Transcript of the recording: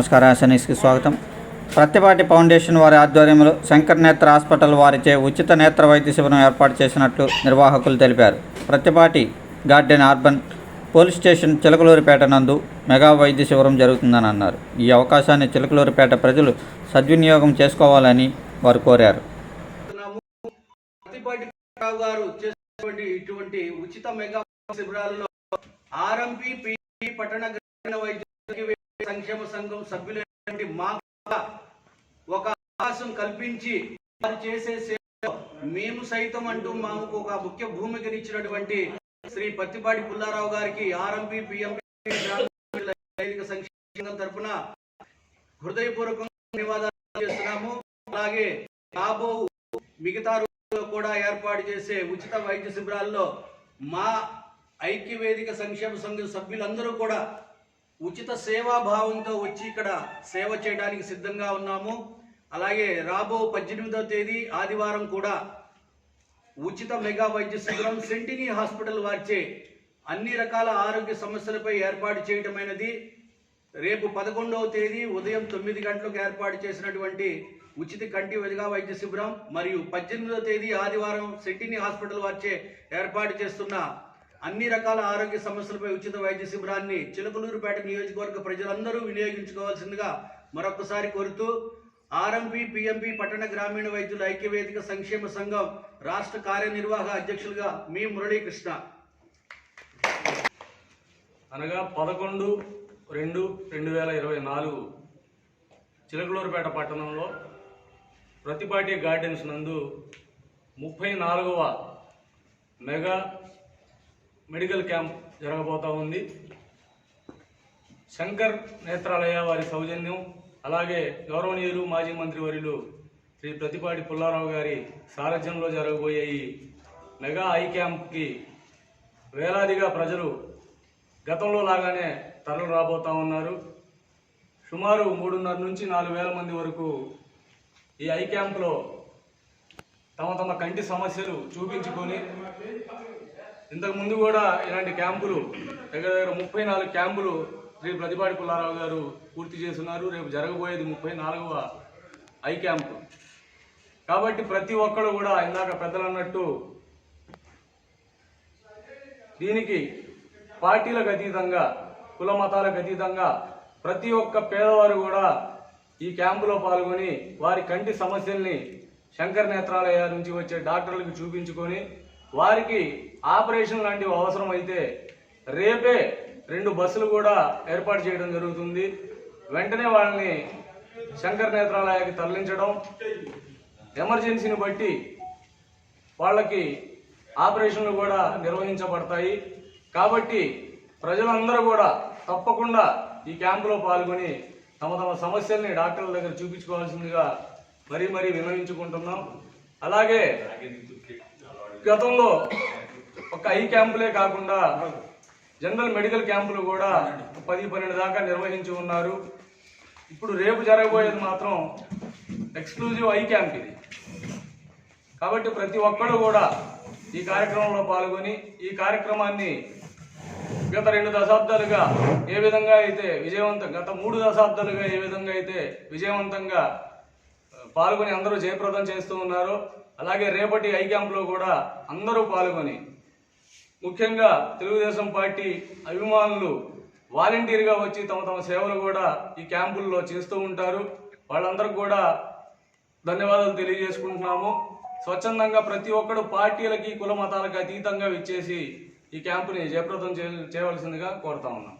నమస్కారం ఎస్ఎన్ఎస్కి స్వాగతం. ప్రతిపాటి ఫౌండేషన్ వారి ఆధ్వర్యంలో శంకర్ నేత్ర హాస్పిటల్ వారిచే ఉచిత నేత్ర వైద్య శిబిరం ఏర్పాటు చేసినట్లు నిర్వాహకులు తెలిపారు. Prathipati garden urban police station Chilakaluripet నందు మెగా వైద్య శిబిరం జరుగుతుందని అన్నారు. ఈ అవకాశాన్ని చిలకలూరిపేట ప్రజలు సద్వినియోగం చేసుకోవాలని వారు కోరారు. గారు చేసినటువంటి ఇటువంటి ఉచిత మెగా శిబిరాలలో ఆర్ఎంపీ పట్టణ వైద్య సంఘం సభ్యులైనటువంటి మాకు ఒక అవకాశం కల్పించి వారు చేసే సేవలో మేము సైతం అంటూ మాకు ఒక ముఖ్య భూమికనిచ్చినటువంటి శ్రీ పత్తిపాటి పుల్లారావు గారికి ఆర్ఎంపీ పిఎంపీ సంక్షేమ తరఫున హృదయపూర్వకంగా ధన్యవాదాలు చేస్తున్నాము. అలాగే రాబో మిగతా రోజుల్లో కూడా ఏర్పాటు చేసే ఉచిత వైద్య శిబిరాల్లో మా ఐక్యవేదిక సంక్షేమ సంఘం సభ్యులందరూ కూడా ఉచిత సేవా భావంతో వచ్చి ఇక్కడ సేవ చేయడానికి సిద్ధంగా ఉన్నాము. అలాగే రాబో పద్దెనిమిదవ తేదీ ఆదివారం కూడా ఉచిత మెగా వైద్య శిబిరం సెంటినీ హాస్పిటల్ వారిచే అన్ని రకాల ఆరోగ్య సమస్యలపై ఏర్పాటు చేయటమైనది. రేపు పదకొండవ తేదీ ఉదయం తొమ్మిది గంటలకు ఏర్పాటు చేసినటువంటి ఉచిత కంటి వెలుగా వైద్య శిబిరం మరియు పద్దెనిమిదవ తేదీ ఆదివారం సెంటినీ హాస్పిటల్ వారిచే ఏర్పాటు చేస్తున్న అన్ని రకాల ఆరోగ్య సమస్యలపై ఉచిత వైద్య శిబిరాన్ని చిలకలూరుపేట నియోజకవర్గ ప్రజలందరూ వినియోగించుకోవాల్సిందిగా మరొకసారి కోరుతూ ఆర్ఎంపీ పిఎంపి పట్టణ గ్రామీణ వైద్యుల ఐక్యవేదిక సంక్షేమ సంఘం రాష్ట్ర కార్యనిర్వాహక అధ్యక్షులుగా మీ మురళీకృష్ణ. అనగా పదకొండు రెండు రెండు వేల ఇరవై నాలుగు చిలకలూరుపేట పట్టణంలో ప్రతిపాటి గార్డెన్స్ నందు ముప్పై నాలుగవ మెగా మెడికల్ క్యాంప్ జరగబోతా ఉంది. శంకర్ నేత్రాలయ వారి సౌజన్యం అలాగే గౌరవనీయులు మాజీ మంత్రి వర్యులు శ్రీ ప్రతిపాటి పుల్లారావు గారి సారథ్యంలో జరగబోయే ఈ మెగా ఐ క్యాంప్కి వేలాదిగా ప్రజలు గతంలో లాగానే తరలి రాబోతా ఉన్నారు. సుమారు మూడున్నర నుంచి నాలుగు వేల మంది వరకు ఈ ఐ క్యాంప్లో తమ తమ కంటి సమస్యలు చూపించుకొని ఇంతకుముందు కూడా ఇలాంటి క్యాంపులు దగ్గర దగ్గర ముప్పై నాలుగు క్యాంపులు శ్రీ ప్రతిపాటి పుల్లారావు గారు పూర్తి చేస్తున్నారు. రేపు జరగబోయేది ముప్పై నాలుగవ ఐ క్యాంపు. కాబట్టి ప్రతి ఒక్కరు కూడా ఇందాక పెద్దలు అన్నట్టు దీనికి పార్టీలకు అతీతంగా కుల మతాలకు అతీతంగా ప్రతి ఒక్క పేదవారు కూడా ఈ క్యాంపులో పాల్గొని వారి కంటి సమస్యల్ని శంకర్ నేత్రాలయ నుంచి వచ్చే డాక్టర్లకు చూపించుకొని వారికి ఆపరేషన్ లాంటివి అవసరమైతే రేపే రెండు బస్సులు కూడా ఏర్పాటు చేయడం జరుగుతుంది. వెంటనే వాళ్ళని శంకర్ నేత్రాలయానికి తరలించడం ఎమర్జెన్సీని బట్టి వాళ్ళకి ఆపరేషన్లు కూడా నిర్వహించబడతాయి. కాబట్టి ప్రజలందరూ కూడా తప్పకుండా ఈ క్యాంపులో పాల్గొని తమ తమ సమస్యల్ని డాక్టర్ల దగ్గర చూపించుకోవాల్సిందిగా మరీ మరీ వినవించుకుంటున్నాం అలాగే గతంలో ఒక ఐ క్యాంపులే కాకుండా జనరల్ మెడికల్ క్యాంపులు కూడా పది పన్నెండు దాకా నిర్వహించి ఉన్నారు. ఇప్పుడు రేపు జరగబోయేది మాత్రం ఎక్స్క్లూజివ్ ఐ క్యాంప్ ఇది. కాబట్టి ప్రతి ఒక్కరు కూడా ఈ కార్యక్రమంలో పాల్గొని ఈ కార్యక్రమాన్ని గత రెండు దశాబ్దాలుగా ఏ విధంగా అయితే విజయవంతం గత మూడు దశాబ్దాలుగా ఏ విధంగా అయితే విజయవంతంగా పాల్గొని అందరూ జయప్రదం చేస్తూ ఉన్నారు. అలాగే రేపటి ఐ క్యాంప్లో కూడా అందరూ పాల్గొని ముఖ్యంగా తెలుగుదేశం పార్టీ అభిమానులు వాలంటీర్గా వచ్చి తమ తమ సేవలు కూడా ఈ క్యాంపుల్లో చేస్తూ ఉంటారు. వాళ్ళందరికీ కూడా ధన్యవాదాలు తెలియజేసుకుంటున్నాము. స్వచ్ఛందంగా ప్రతి ఒక్కరు పార్టీలకి కుల మతాలకు అతీతంగా విచ్చేసి ఈ క్యాంపుని జయప్రదం చేయ చేయవలసిందిగా కోరుతా ఉన్నాం.